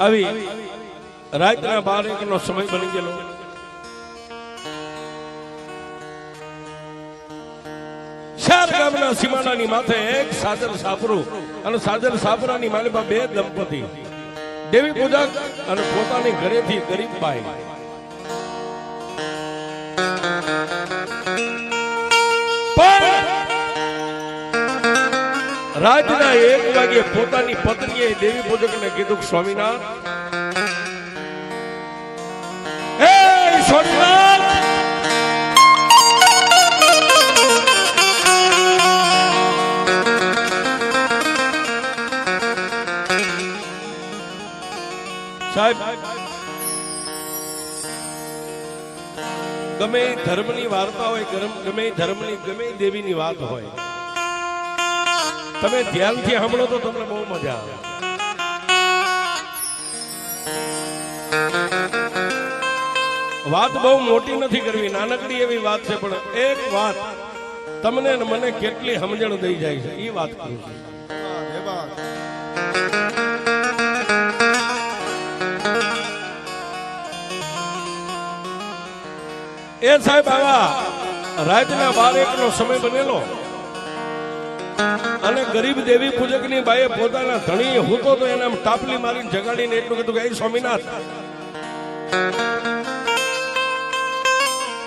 આવી. રાતના બાર એક નો સમય બની ગયેલો. ચાર ગામના સીમાડાની માથે એક સાદર સાપરું અને સાદર સાપરાની માલિકા બે દંપતી. દેવી પૂજક અને પોતાની ઘરેથી ગરીબ બાઈ. રાતના એક વાગે પોતાની પત્નીએ દેવી પૂજકને કીધું કે સ્વામિનાથ એ સ્વામિનાથ! સાહેબ, ગમે ધર્મની વાર્તા હોય ગમે ધર્મની ગમે દેવીની વાત હોય તમે ધ્યાનથી સાંભળો તો તમને બહુ મજા આવે. વાત બહુ મોટી નથી કરવી, નાનકડી એવી વાત છે, પણ એક વાત તમને મને કેટલી સમજણ દઈ જાય છે એ વાત કરું છું. એ સાહેબ, આવા રાતના બાર એક નો સમય બનેલો. અને ગરીબ દેવી પૂજકની બાઈએ પોતાના ધણી હૂતો તો એને ટાપલી મારીને જગાડીને એટલું કીધું કે સ્વામિનાથ.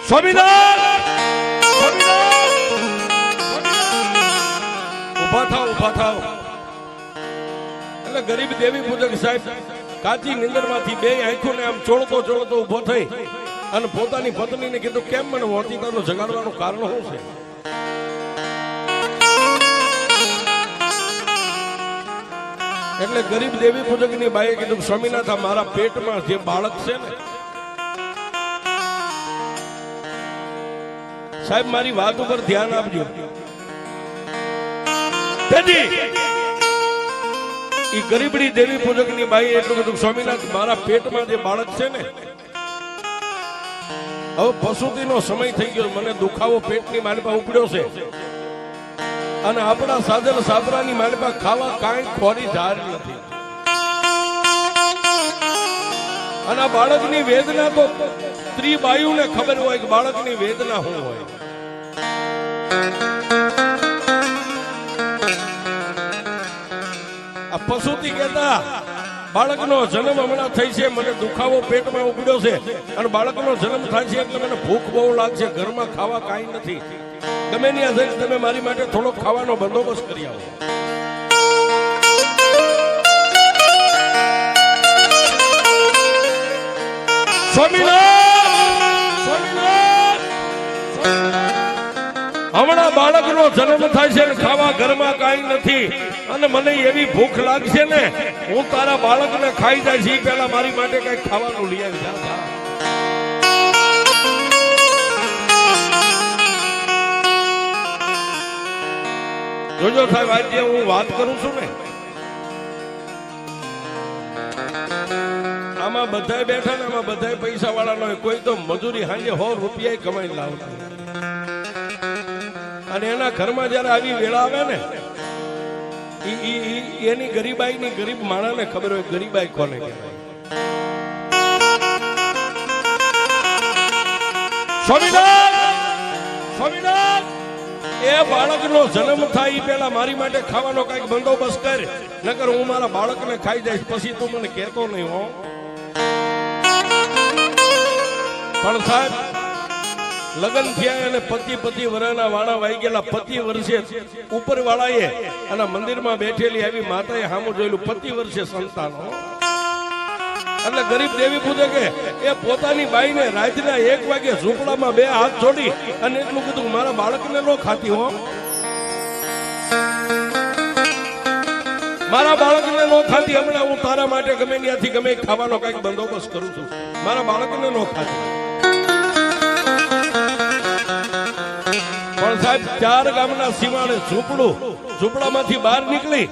સ્વામિનાથ! ઊભા થાવ ઊભા થાવ. એટલે ગરીબ દેવી પૂજક સાહેબ કાચી નિંદરમાંથી બે આંખોને આમ ચોળતો ચોળતો ઊભો થઈ અને પોતાની પત્નીને કીધું, કેમ મને મોતીતાનો જગાડવાનું કારણ શું છે? એટલે ગરીબ દેવી પૂજકની બાઈએ કીધું, સ્વામિનાથ, મારા પેટમાં જે બાળક છે ને. સાહેબ, મારી વાત ઉપર ધ્યાન આપજો. ઈ ગરીબડી દેવી પૂજકની બાઈ એટલું કીધું, સ્વામિનાથ, મારા પેટમાં જે બાળક છે ને, હવે પશુતીનો સમય થઈ ગયો, મને દુખાવો પેટની માલિકા ઉપડ્યો છે. અને આપણા સાધન સાબરાની માલિપા ખાવા કાંઈ ખોરી ધાર નથી. અને આ બાળકની વેદના તો સ્ત્રી બાયુને ખબર હોય કે બાળકની વેદના શું હોય. આ પશુતી કહેતા, બાળકનો જન્મ હમણાં થઈ છે, મને દુખાવો પેટમાં ઉગડ્યો છે. અને બાળકનો જન્મ થાય છે એટલે મને ભૂખ બહુ લાગશે, ઘરમાં ખાવા કાંઈ નથી. ગમે ત્યાં જઈને તમે મારી માટે થોડો ખાવાનો બંદોબસ્ત કરી આવો! હમણાં બાળકનો જન્મ થાય છે ખાવા ઘરમાં કાંઈ નથી. અને મને એવી ભૂખ લાગશે ને હું તારા બાળકને ખાઈ જાય છે પેલા મારી માટે કઈ ખાવાનું લઈ આવી જા, જોજો સાહેબ, આજે હું વાત કરું છું ને. આમાં બધાય બેઠા ને, આમાં બધાય પૈસા વાળા હોય. કોઈ તો મજૂરી હાંજે સો રૂપિયા કમાઈ લાવતા અને એના ઘરમાં જયારે આવી વેળા આવે ને એની ગરીબાઈ ની ગરીબ માણાને ખબર હોય ગરીબાઈ કોને કહેવાય. સ્વામિનારાયણ! સ્વામિનાથ એ બાળકનો જન્મ થાય પેલા મારી માટે ખાવાનો કંઈક બંદોબસ્ત કર. નકર હું મારા બાળકને ખાઈ જઈશ પછી તું મને કહેતો નહીં હો. પણ સાહેબ, લગ્ન થયા અને પતિ પતિ વરાના વાણા વાઈ ગયેલા પતિ વર્ષે ઉપર વાળાએ અને મંદિરમાં બેઠેલી આવી માતાએ સામું જોયેલું પતિ વર્ષે સંતાનો એટલે ગરીબ દેવી પૂજકે એ પોતાની બાઈને રાતના એક વાગે ઝૂંપડામાં બે હાથ જોડી અને એટલું કીધું, મારા બાળકને નો ખાતી હો. મારા બાળકને નો ખાતી હમણાં હું તારા માટે ગમે ત્યાંથી ગમે ખાવાનો કંઈક બંદોબસ્ત કરું છું. મારા બાળકને નો ખાતી પણ સાહેબ, ચાર ગામના સીમાડે ઝૂંપડું ઝૂંપડામાંથી બહાર નીકળી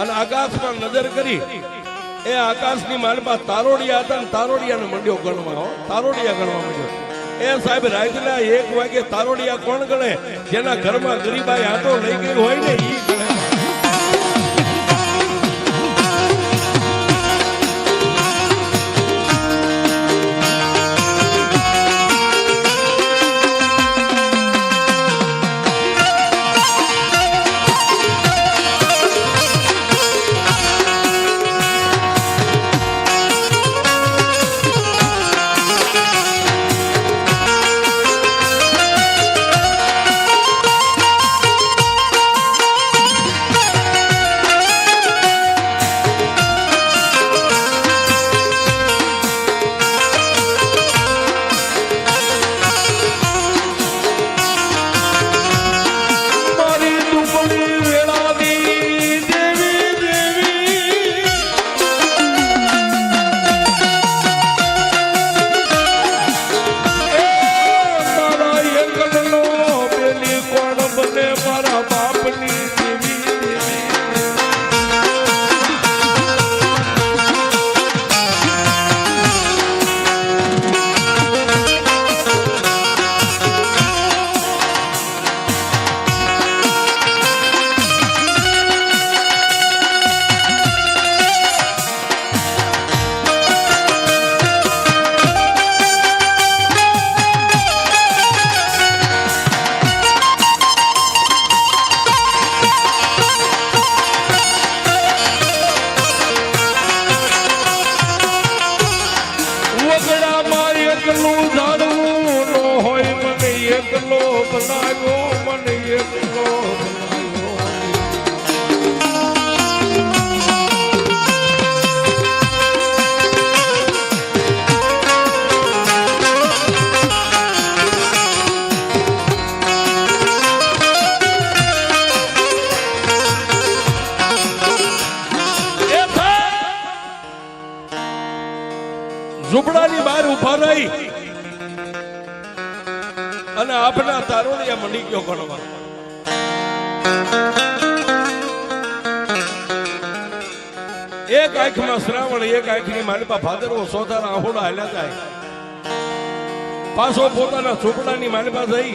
અને આકાશમાં નજર કરી એ આકાશની માલમાં તારોડિયા હતા ને તારોડિયાને મંડ્યો ગણવા તારોડિયા ગણવા મંડ્યો. એ સાહેબ, રાતના એક વાગે તારોડિયા કોણ ગણે? જેના ઘરમાં ગરીબાઈ આટો લઈ ગઈ હોય ને ઈ 上田 up and won't. ગયો ગણવા એક આંખમાં શ્રાવણ, એક આંખની માલિપા ભાદરવો સોધાર આહોડા હાલ્યા જાય પાછો પોતાના ઝૂંપડાની માલિપા જઈ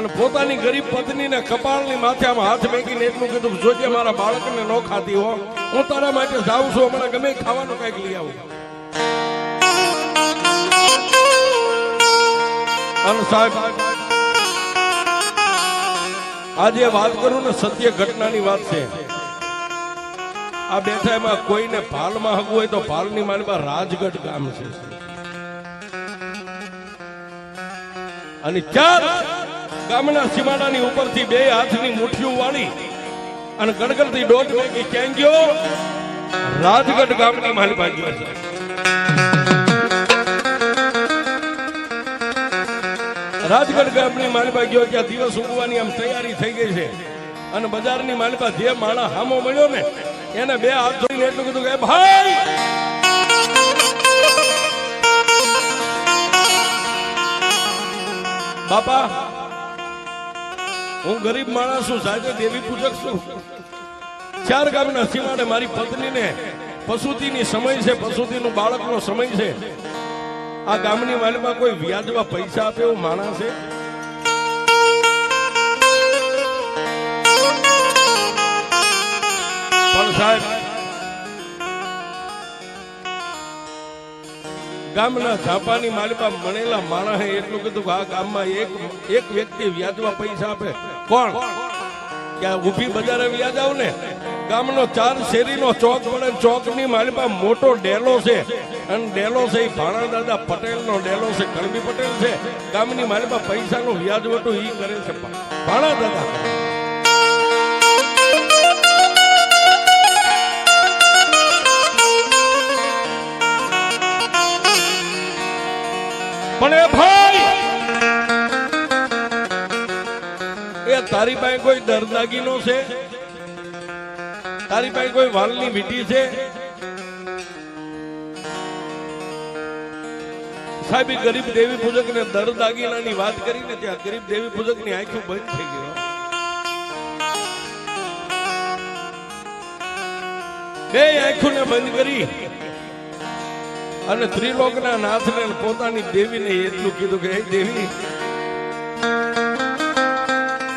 અને પોતાની ગરીબ પત્નીને કપાળની માથે આમ હાથ મેકીને એટલું કીધું, જોજે મારા બાળકને ન ખાતી હો. હું તારા માટે જાઉં છું, હમણાં ગમે ખાવાનું કંઈક લઈ આવું. અને સાહેબ આજે વાત કરું ને સત્ય ઘટનાની વાત છે. આ બેઠા એમાં કોઈને ભાલમાં હગવું હોય તો ભાલની માનમાં રાજગઢ ગામ છે. અને ચાર ગામના સીમાડાની ઉપરથી બે હાથની મુઠ્ઠીઓ વાળી અને ગણગણતી દોઢ વેગી ક્યાં ગયો રાજગઢ ગામની માલ ભાગ્યો છે. રાજગઢ ગામની માલપા ગયો ત્યાં દિવસ ઉગવાની આમ તૈયારી થઈ ગઈ છે. અને બજારની માલપા જે માણા હામો મળ્યો ને, એને બે હાથ ધોઈને એટલું કીધું કે ભાઈ! બાપા, હું ગરીબ માણસ છું સાચે દેવી પૂજક છું. ચાર ગામના સીમાડે મારી પત્નીને પશુતિની સમય છે પશુતિનું બાળકનો સમય છે. આ ગામની વાલમાં કોઈ વ્યાજમાં પૈસા આપે એવું માણસ છે? પણ સાહેબ, ગામના છાપાની માલિકા મળેલા માણસે એટલું કીધું કે આ ગામમાં એક એક વ્યક્તિ વ્યાજમાં પૈસા આપે. કોણ? કે ઊભી બજારે વ્યાજ આવ ને ગામનો ચાર શેરીનો ચોક પડે ચોકની પાસે મોટો ડેલો છે. અને ડેલો છે એ ભાણા દાદા પટેલનો ડેલો છે. કળબી પટેલ છે. ગામની પાસે પૈસાનું વ્યાજવટું એ કરે છે. ભાણા દાદા. પણ એ ભાઈ, એ તારી પાસે કોઈ દરદાગીનો છે? તારી પાસે કોઈ વાલની વીટી છે? સાહેબ ગરીબ દેવી પૂજક ને દર દાગીનાની વાત કરીને ત્યાં ગરીબ દેવી પૂજકની આંખો બંધ થઈ ગયો બે આંખોને બંધ કરી અને ત્રિલોકના નાથને પોતાની દેવીને એટલું કીધું કે, હે દેવી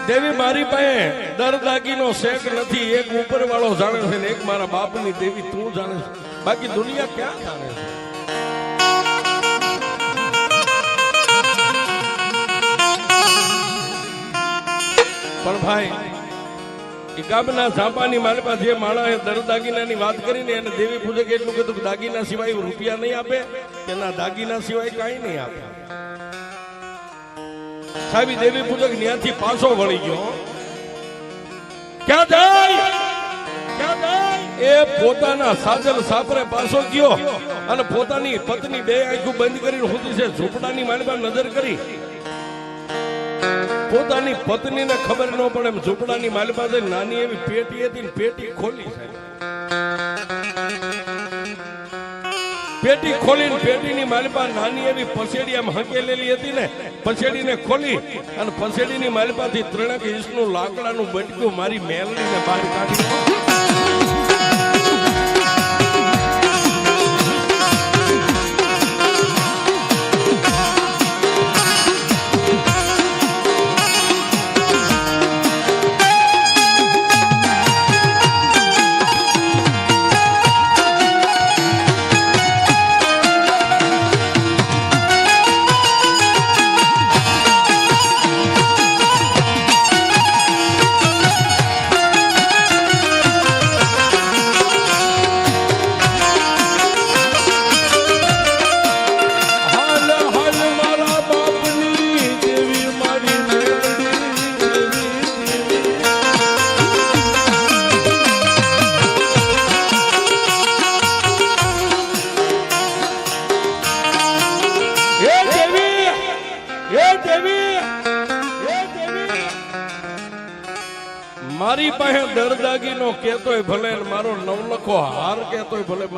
દેવી મારી પાસે દર દાગીનો શેક નથી, એક ઉપર વાળો જાણે છે ને એક મારા બાપની દેવી તું જાણે છે. બાકી દુનિયા ક્યાં જાણે છે? પણ ભાઈ ગામના ઝાપાની મારી પાસે જે માણસે દર દાગીનાની વાત કરીને એને દેવી પૂજક એટલું કીધું દાગીના સિવાય રૂપિયા નહીં આપે, તેના દાગીના સિવાય કાંઈ નહીં આપે. સાહેબ દેવી પૂજક ત્યાંથી પાછો વળી ગયો. ક્યાં જાય? એ પોતાના સાજલ સાપરે પાછો ગયો અને પોતાની પત્ની બે આંખું બંધ કરીને સુધી છે ઝૂંપડાની માલમાં નજર કરી, પોતાની પત્નીને ખબર ન પડે એમ ઝૂંપડાની માલમાં નાની એવી પેટી હતી પેટી ખોલી, સાહેબ. પેટી ખોલીને પેટીની માલિપા નાની એવી પસેડી આમ હકેલેલી હતી ને પસેડીને ખોલી અને પસેડીની માલિપાથી ત્રણેક ઇંચનું લાકડાનું બટકું મારી મેલડીને બહાર કાઢી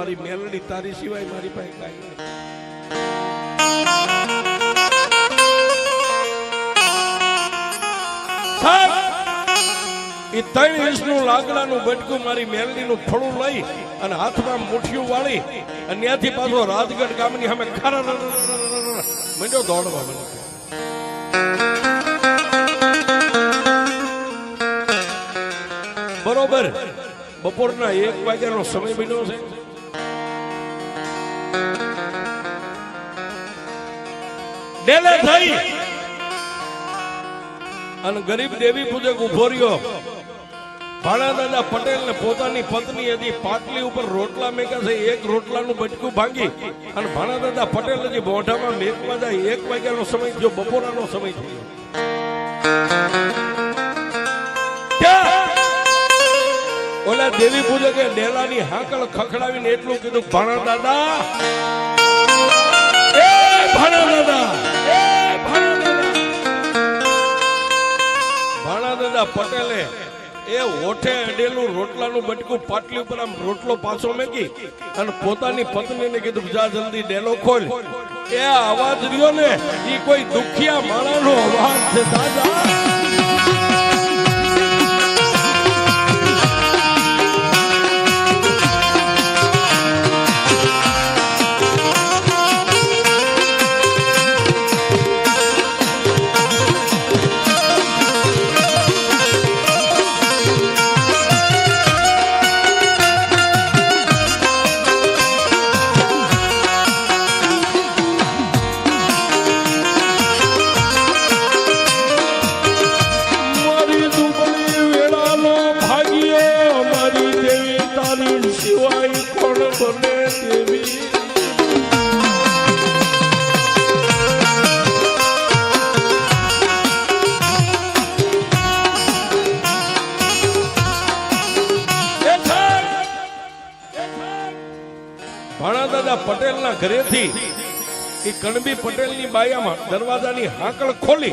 કેતોય મેલડી, તારી સિવાય મારી પાસે કાંઈ ઈ ત્રણ ઇંચનું લાકડાનું બટકું મારી મેલડીનું ફળું લઈ અને હાથમાં મુઠિયું વાળી અને ત્યાંથી પાછો રાજગઢ ગામની સામે ખરા મંડ્યો દોડવા મંડ્યો. બરોબર. બપોરના એક વાગ્યાનો સમય બન્યો છે. ડેલે થઈ. અને ગરીબ દેવી પૂજક ઊભો રહ્યો ભાણા દાદા પટેલ ને પોતાની પત્ની હતી, પાટલી ઉપર રોટલા મેકા છે, એક રોટલાનું બટકું ભાંગી અને ભાણા દાદા પટેલ હજી મોઢામાં મેકવા જાય, એક વાગ્યાનો સમય જો બપોરાનો સમય થયો. ઓલા દેવી પૂજકે ડેલાની હાકલ ખખડાવીને એટલું કીધું, ભાણા દાદા. એ ભાણા દાદા, એ ભણા દાદા. પટેલે એ ઓઠે અડેલું રોટલાનું બટકું પાટલી ઉપર આમ રોટલો પાછો મેકી અને પોતાની પત્નીને કીધું, જા જલ્દી ડેલો ખોલ. એ અવાજ રહ્યો ને એ કોઈ દુખિયા માણાનો અવાજ છે, દાદા. કણબી પટેલની બાયામાં દરવાજાની હાકળ ખોલી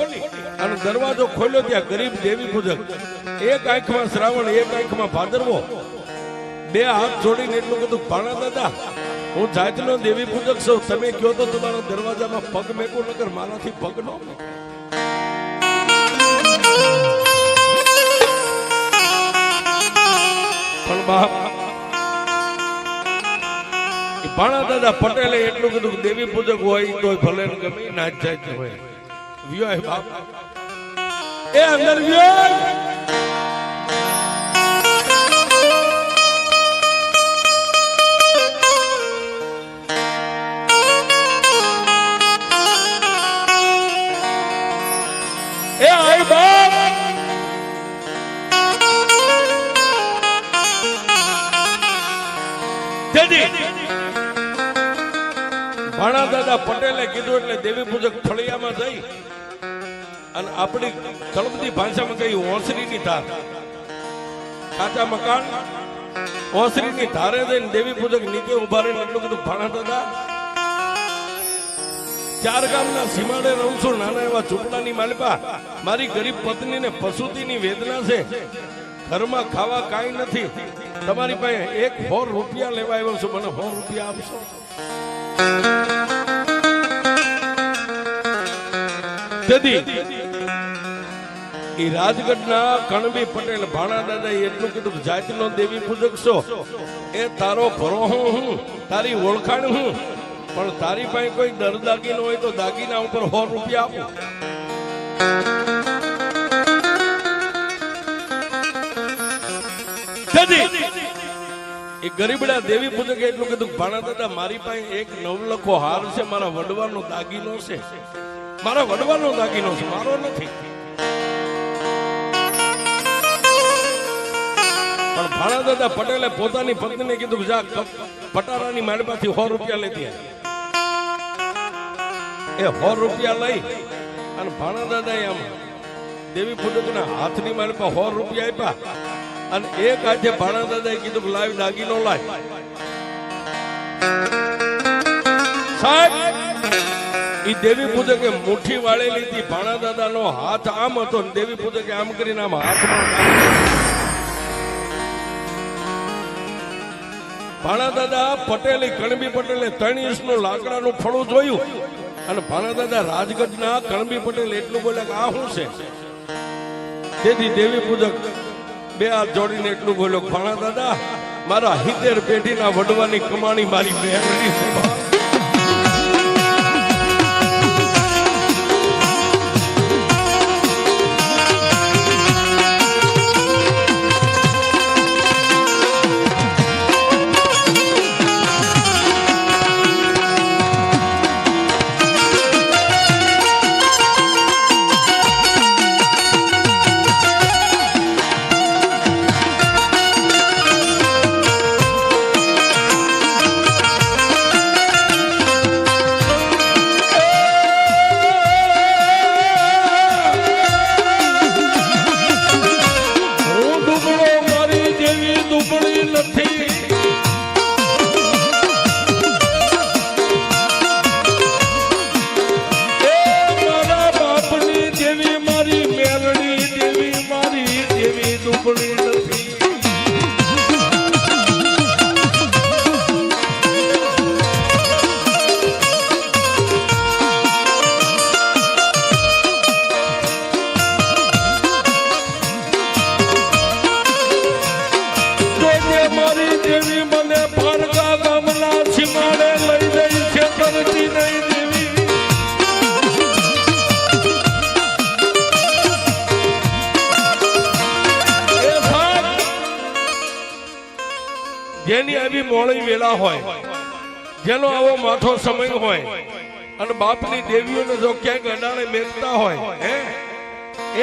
અને દરવાજો ખોલ્યો ત્યાં ગરીબ દેવી પૂજક. એક આંખમાં શ્રાવણ, એક આંખમાં ભાદરવો. બે હાથ જોડીને એટલું કીધું ભાણા દાદા, હું જાતનો દેવી પૂજક છું. તમે કયો તો તમારા દરવાજામાં પગ મેકો નગર મારાથી પગ નો પણ બાપ ભાણા દાદા પટેલે એટલું કીધું દેવી પૂજક હોય તો ભલે ગમે ના જાય હોય. વ્યો બાપ. એ અંદર વ્યો દાદા પટેલે કીધું એટલે દેવી પૂજક ફળિયામાં જઈ અને આપણી તળપદી ભાષામાં કઈ ઓસરીની ધાર. કાચા મકાન, ઓસરીની ધારે જઈને દેવી પૂજક નીચે ઊભા રહીને એટલું કીધું ભાણા, દાદા, ચાર ગામના સીમાડે રહું છું, નાના એવા ઝૂંપડાની માલિપા. મારી ગરીબ પત્નીને પશુતિની વેદના છે. ઘરમાં ખાવા કાંઈ નથી. તમારી પાસે એક સો રૂપિયા લેવા આવ્યો છું. મને સો રૂપિયા આપશો? તેથી ઈ રાજગઢના કણબી પટેલ ભાણા દાદા એટલું કીધું, જાતનો દેવી પૂજક છો એ તારો ભરો હું હું, તારી ઓળખાણ હું. પણ તારી પાસે કોઈ દર દાગીનો હોય તો દાગીના ઉપર સો રૂપિયા આપો. એ ગરીબડા દેવી પૂજકે એટલું કીધું ભાણા દાદા મારી પાસે એક નવલખો હાર છે, મારા વડવાનો દાગીનો છે. મારા વડવાનો દાગીનો છે, મારો નથી. પણ ભાણા દાદા પટેલે પોતાની પત્નીને કીધું કે જા પટારાની માલમાંથી સો રૂપિયા લેતી એ સો રૂપિયા લઈ અને ભાણા દાદા આમ દેવી પૂજકના હાથની માલપા સો રૂપિયા આપ્યા અને એક હાથે ભાણા દાદાએ કીધું કે લાવ દાગીનો લાય. સાહેબ એ દેવી પૂજકે મુઠ્ઠી વાળેલી હતી ભાણા દાદાનો હાથ આમ હતો ને દેવી પૂજકે આમ કરીને આમ હાથમાં ભાણા દાદા પટેલે, કણબી પટેલે ત્રણનું લાકડાનું ફળું જોયું. અને ભાણા દાદા રાજગઢના કણબી પટેલ એટલું બોલે કે આ શું છે? તેથી દેવી પૂજક બે હાથ જોડીને એટલું બોલ્યો ભાણા દાદા, મારા હિતેર પેઢીના વડવાની કમાણી મારી બેન. જેની આવી મોળી વેળા હોય, જેનો આવો માથો સમય હોય, અને બાપની દેવીઓને જો ક્યાંક અડાણે મેકતા હોય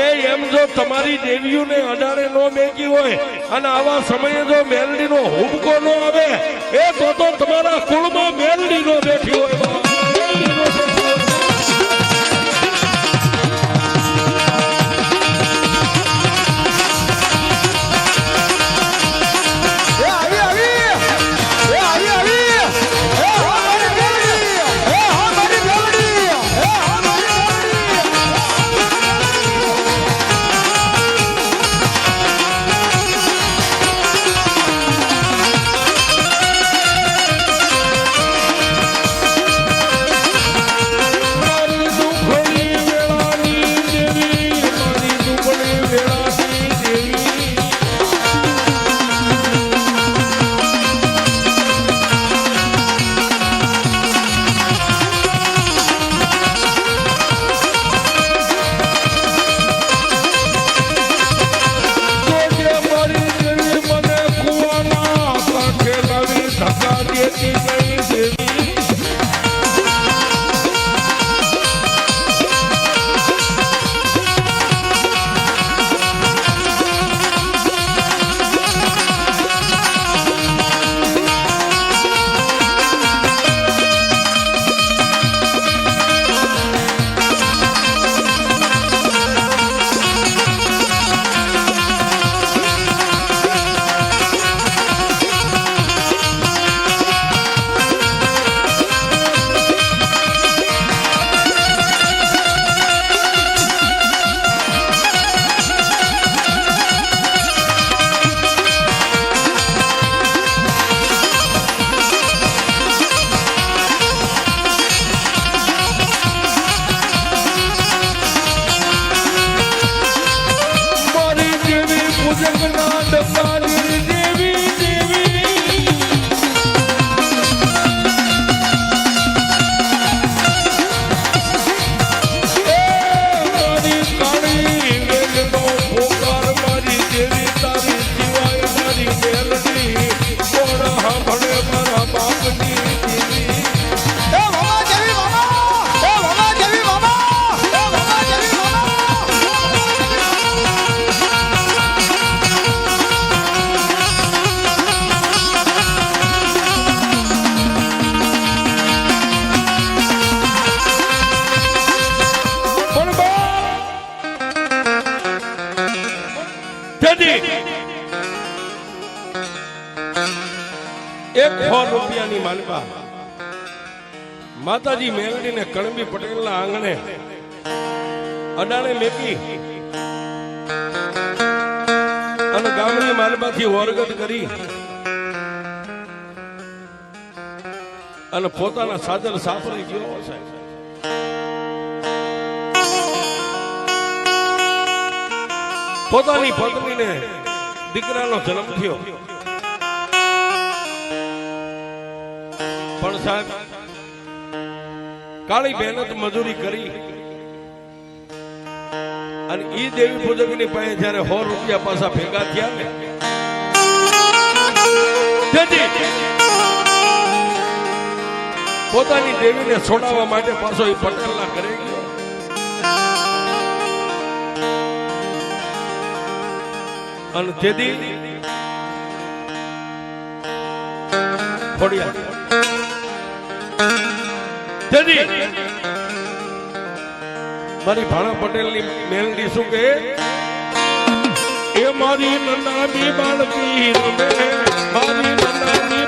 એ એમ જો તમારી દેવીઓને અડાણે નો મેકી હોય, અને આવા સમયે જો મેલડીનો હુબકો નો આવે, એ તો તો તમારા કુળમાં મેલડી નો બેઠી હોય અડાણે લેપી અને ગામની માલમાંથી ઓરગત કરી. અને પોતાના સાજન સાપરી ગયો હશે પોતાની પત્નીને દીકરાનો જન્મ થયો. પણ સાહેબ, કાળી મહેનત મજૂરી કરી. અને એ દેવી પૂજકની પાસે જયારે સો રૂપિયા પાછા ભેગા થયા ને પોતાની દેવીને છોડાવવા માટે પાછો એ પટેલના ઘરે અને તેથી ખોડિયા તેથી મારી ભાણા પટેલની મેલડી શું કે એ મારી નનામી બાળકી મારી